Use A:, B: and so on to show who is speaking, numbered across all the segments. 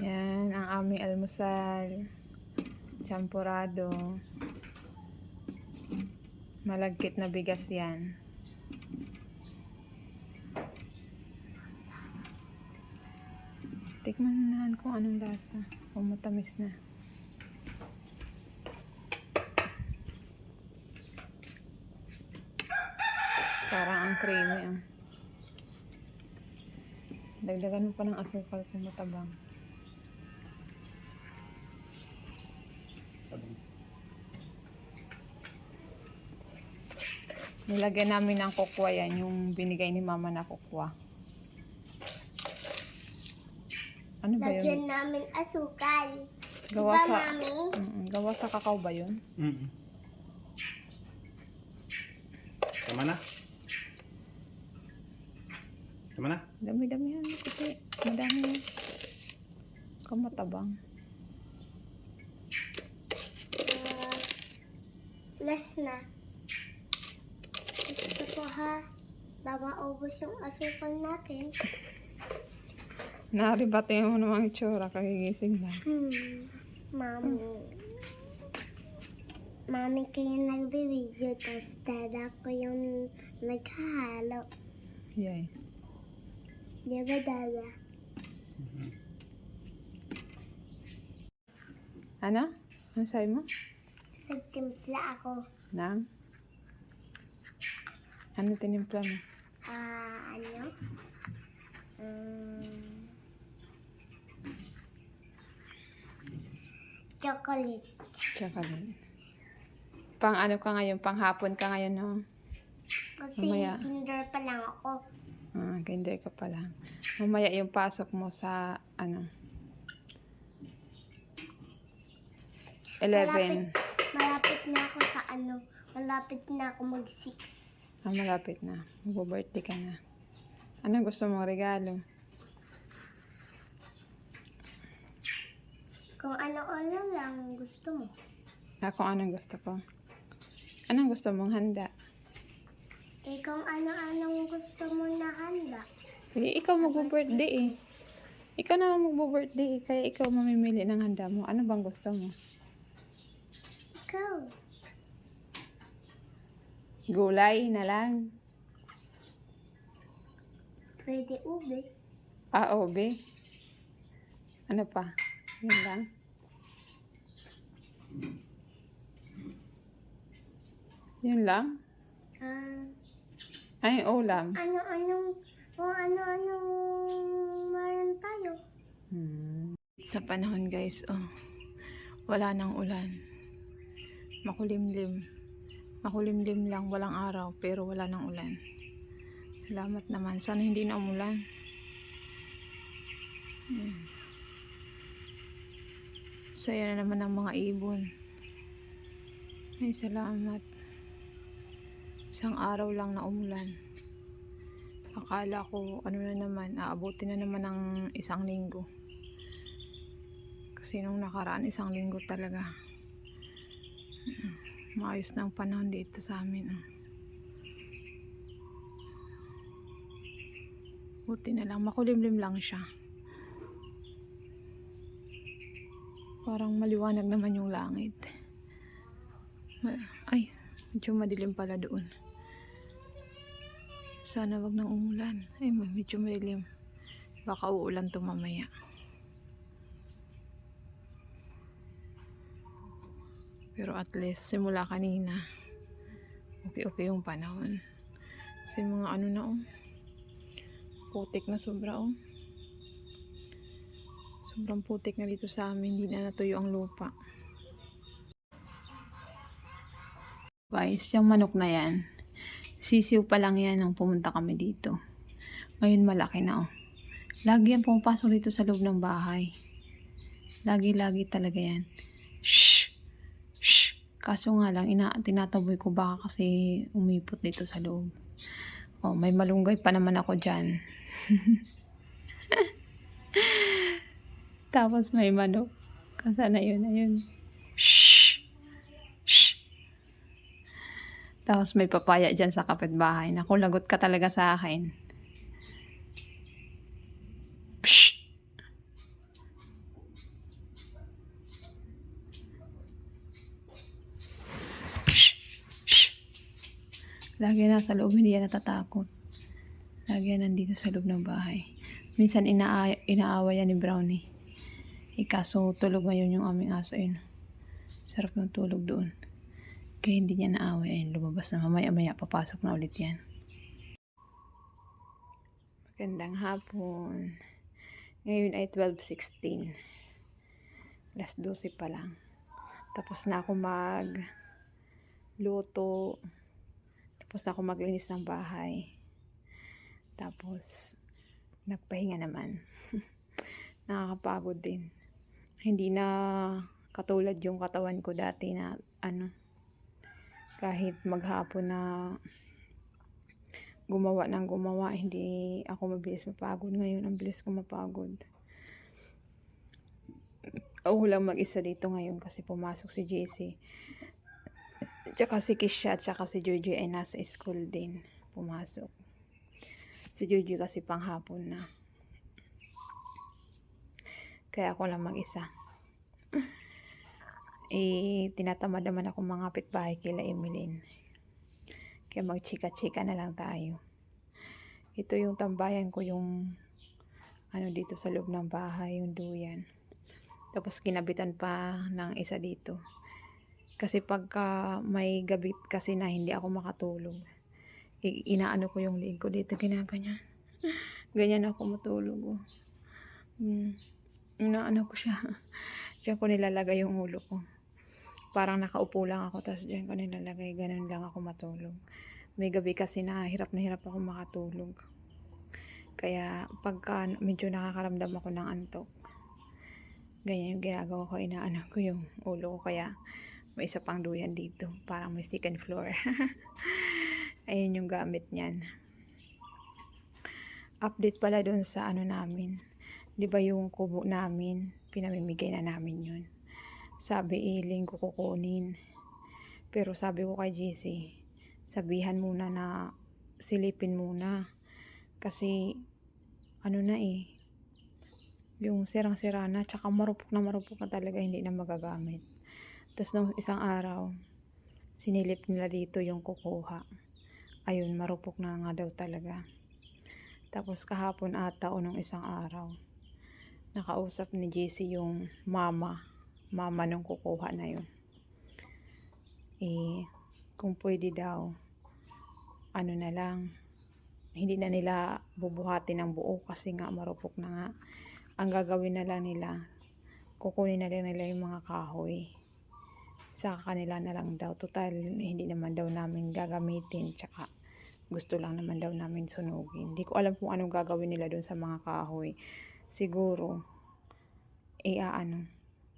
A: Yan, ang aming almusal. Champurado. Malagkit na bigas yan. Tikman mo na kung anong lasa. Kung matamis na. Parang ang creamy ah. Dagdagan mo pa ng asukal kung matabang. Nilagyan namin ng kokwa yan, yung binigay ni mama na kokwa. Ano ba yun?
B: Lagyan namin asukal.
A: Gawa
B: diba,
A: sa,
B: mami?
A: Mm, gawa sa kakao ba yun?
C: Mm. Tama na. Tama na.
A: Dami-dami yan kasi madami yan. Kamatabang.
B: Uh, less na. Ko ha. Baka maubos yung asukal natin.
A: Naribate mo namang itsura, kagigising na.
B: Hmm. Mami. Mami kayo nagbe-video, tapos dada ko yung naghahalo.
A: Yay.
B: Di ba, dada?
A: Ano? Ano sabi mo?
B: Nagtimpla ako.
A: Nang? Ano tinimpla mo?
B: Ah, ano? Um, chocolate.
A: Chocolate. Pang ano ka ngayon? Pang hapon ka ngayon, no?
B: Kasi
A: Mamaya.
B: kinder pa lang ako.
A: Ah, kinder ka pa lang. Mamaya yung pasok mo sa, ano? 11.
B: Malapit na ako sa ano. Malapit na ako mag-6.
A: Ah, malapit na. Mag-birthday ka na. Ano gusto mong regalo?
B: Kung ano-ano lang gusto mo.
A: Ah, kung anong gusto ko. Anong gusto mong handa?
B: Eh, kung ano-anong gusto mo na handa.
A: Eh, ikaw mag-birthday eh. Ikaw naman mag-birthday eh. Kaya ikaw mamimili ng handa mo. Ano bang gusto mo?
B: Ikaw.
A: Gulay na lang.
B: Pwede ube.
A: Ah, obe. Ano pa? Yun lang. Yun lang?
B: Ah,
A: Ay, ulam.
B: ano-anong, kung ano-anong meron tayo.
A: Hmm. Sa panahon guys, oh, wala nang ulan. Makulimlim. Makulimlim lang, walang araw, pero wala nang ulan. Salamat naman. Sana hindi na umulan. Hmm. Saya na naman ng mga ibon. Ay, salamat. Isang araw lang na umulan. Akala ko, ano na naman, aabuti na naman ng isang linggo. Kasi nung nakaraan, isang linggo talaga. Maayos na panahon dito sa amin. ah. Buti na lang, makulimlim lang siya. Parang maliwanag naman yung langit. Ay, medyo madilim pala doon. Sana wag nang umulan. Ay, medyo madilim. Baka uulan to mamaya. Pero at least, simula kanina, okay-okay yung panahon. Kasi mga ano na oh, putik na sobra oh. Sobrang putik na dito sa amin, hindi na natuyo ang lupa. Guys, yung manok na yan, sisiw pa lang yan nung pumunta kami dito. Ngayon malaki na oh. Lagi yan pumapasok dito sa loob ng bahay. Lagi-lagi talaga yan. Shh! Kaso nga lang, ina tinataboy ko baka kasi umipot dito sa loob. Oh, may malunggay pa naman ako dyan. Tapos may manok. Kasana yun, ayun. Shh! Shh! Tapos may papaya dyan sa kapitbahay. Naku, lagot ka talaga sa akin. Lagi nasa loob, hindi yan natatakot. Lagi yan nandito sa loob ng bahay. Minsan ina inaawa yan ni Brownie. Eh, kaso tulog ngayon yung aming aso yun. Sarap ng tulog doon. Kaya hindi niya naaway. Ayun, lumabas na mamaya-maya. Papasok na ulit yan. Magandang hapon. Ngayon ay 12.16. Alas 12 pa lang. Tapos na ako mag luto. Tapos ako maglinis ng bahay. Tapos nagpahinga naman. Nakakapagod din. Hindi na katulad yung katawan ko dati na ano kahit maghapon na gumawa ng gumawa, hindi ako mabilis mapagod. Ngayon, ang bilis ko mapagod. Ako lang mag-isa dito ngayon kasi pumasok si JC. Tsaka si Kisha, tsaka si Jojo ay nasa school din. Pumasok. Si Jojo kasi panghapon na. Kaya ako lang mag-isa. eh, tinatamad naman ako mga pitbahay kila Emeline. Kaya magchika-chika na lang tayo. Ito yung tambayan ko yung ano dito sa loob ng bahay, yung duyan. Tapos kinabitan pa ng isa dito. Kasi pagka may gabit kasi na hindi ako makatulog. inaano ko yung leg ko dito, ginaganyan. Ganyan ako matulog. Oh. Hmm. Inaano ko siya. Diyan ko nilalagay yung ulo ko. Parang nakaupo lang ako, tapos diyan ko nilalagay. Ganun lang ako matulog. May gabi kasi na hirap na hirap ako makatulog. Kaya pagka medyo nakakaramdam ako ng antok, ganyan yung ginagawa ko, inaano ko yung ulo ko. Kaya may isa pang duyan dito. Parang may second floor. Ayun yung gamit niyan. Update pala dun sa ano namin. Di ba yung kubo namin, pinamimigay na namin yun. Sabi, iling ko kukunin. Pero sabi ko kay JC, sabihan muna na silipin muna. Kasi, ano na eh, yung sirang-sira na, tsaka marupok na marupok na talaga, hindi na magagamit. Tapos nung isang araw, sinilip nila dito yung kukuha. Ayun, marupok na nga daw talaga. Tapos kahapon ata o nung isang araw, nakausap ni JC yung mama, mama nung kukuha na yun. Eh, kung pwede daw, ano na lang, hindi na nila bubuhatin ng buo kasi nga marupok na nga. Ang gagawin na lang nila, kukunin na lang nila yung mga kahoy. Sa kanila na lang daw. Total, hindi naman daw namin gagamitin. Tsaka, gusto lang naman daw namin sunugin. Hindi ko alam kung anong gagawin nila doon sa mga kahoy. Siguro, eh, ah, ano,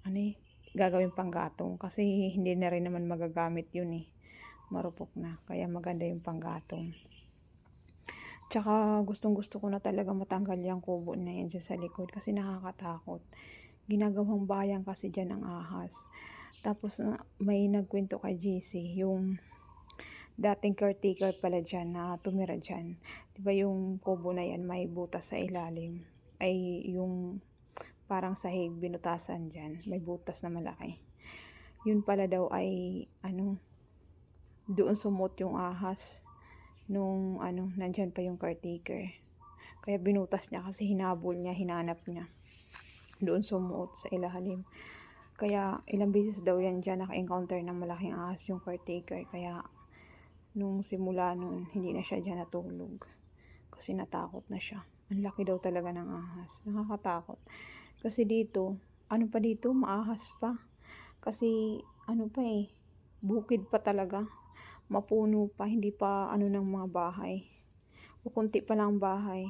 A: ano eh, gagawin pang gatong. Kasi hindi na rin naman magagamit yun eh. Marupok na. Kaya maganda yung panggatong. Tsaka gustong gusto ko na talaga matanggal yung kubo na yan sa likod kasi nakakatakot. Ginagawang bayan kasi dyan ang ahas. Tapos na- may nagkwento kay JC yung dating caretaker pala dyan na tumira dyan. Di ba yung kubo na yan may butas sa ilalim? Ay yung parang sahig binutasan dyan. May butas na malaki. Yun pala daw ay ano doon sumot yung ahas nung ano, nandyan pa yung caretaker. Kaya binutas niya kasi hinabol niya, hinanap niya. Doon sumuot sa ilalim. Kaya ilang beses daw yan dyan naka-encounter ng malaking ahas yung caretaker. Kaya nung simula nun, hindi na siya dyan natulog. Kasi natakot na siya. Ang laki daw talaga ng ahas. Nakakatakot. Kasi dito, ano pa dito, maahas pa. Kasi ano pa eh, bukid pa talaga mapuno pa, hindi pa ano ng mga bahay. O kunti pa lang bahay.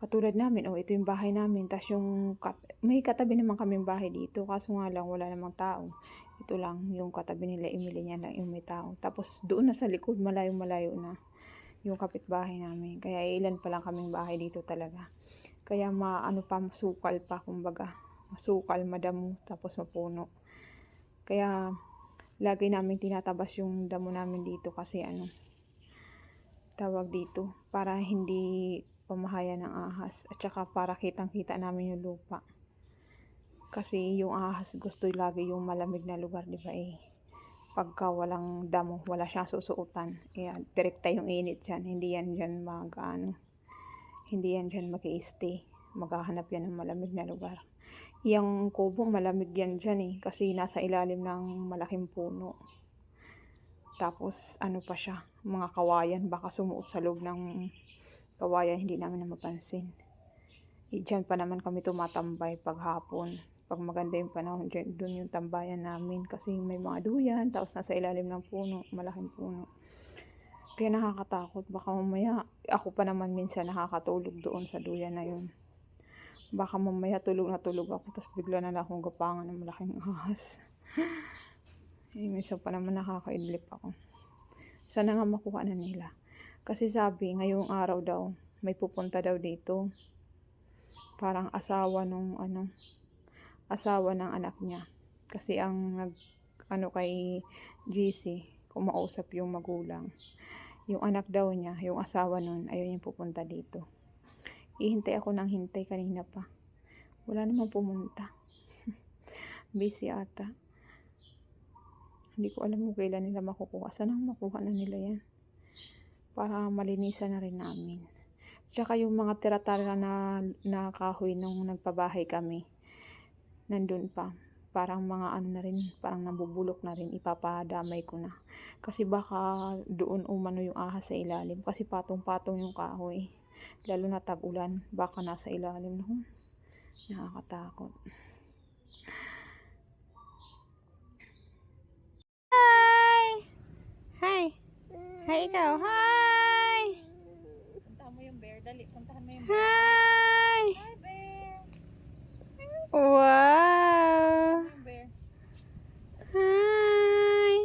A: Katulad namin, oh, ito yung bahay namin. Tapos yung, kat- may katabi naman kaming bahay dito. Kaso nga lang, wala namang tao. Ito lang, yung katabi nila, Emily niya lang yung may tao. Tapos doon na sa likod, malayo-malayo na yung kapitbahay namin. Kaya ilan pa lang kaming bahay dito talaga. Kaya maano pa, masukal pa, kumbaga. Masukal, madamo, tapos mapuno. Kaya, lagi namin tinatabas yung damo namin dito kasi ano tawag dito para hindi pamahaya ng ahas at saka para kitang kita namin yung lupa kasi yung ahas gusto lagi yung malamig na lugar di ba eh pagka walang damo, wala siyang susuotan. Kaya direkta yung init dyan. Hindi yan dyan mag, ano, hindi yan dyan mag stay Maghahanap yan ng malamig na lugar. Yung kubo, malamig yan dyan eh. Kasi nasa ilalim ng malaking puno. Tapos, ano pa siya, mga kawayan, baka sumuot sa loob ng kawayan, hindi namin na mapansin. Eh, Diyan pa naman kami tumatambay pag hapon. Pag maganda yung panahon, dyan, dun yung tambayan namin. Kasi may mga duyan, tapos nasa ilalim ng puno, malaking puno. Kaya nakakatakot. Baka mamaya, ako pa naman minsan nakakatulog doon sa duyan na yun. Baka mamaya tulog na tulog ako, tapos bigla na lang akong gapangan ng malaking ahas. eh, minsan pa naman nakakaidlip ako. Sana nga makuha na nila. Kasi sabi, ngayong araw daw, may pupunta daw dito. Parang asawa nung ano, asawa ng anak niya. Kasi ang nag, ano kay GC, kumausap yung magulang. Yung anak daw niya, yung asawa nun, ayun yung pupunta dito. Ihintay ako ng hintay kanina pa. Wala namang pumunta. Busy ata. Hindi ko alam kung kailan nila makukuha. Sana makuha na nila yan. Para malinisan na rin namin. Tsaka yung mga tira-tara na, na kahoy nung nagpabahay kami. Nandun pa. Parang mga ano na rin, parang nabubulok na rin. Ipapadamay ko na. Kasi baka doon umano yung ahas sa ilalim. Kasi patong-patong yung kahoy. Lalo na tag-ulan. Baka nasa ilalim. No? Nakakatakot. Hi! Hi! Hi ikaw! Hi!
D: Puntahan mo yung bear. Dali, puntahan mo yung
A: Hi!
D: Hi, bear.
A: Wow!
D: Yung bear.
A: Hi!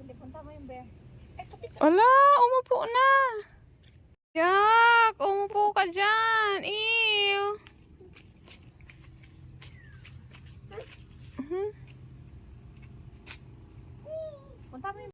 D: Dali, puntahan mo yung bear. Ay, kapit.
A: Ala! Umupo na! Yak! Umupo ka dyan! Ew!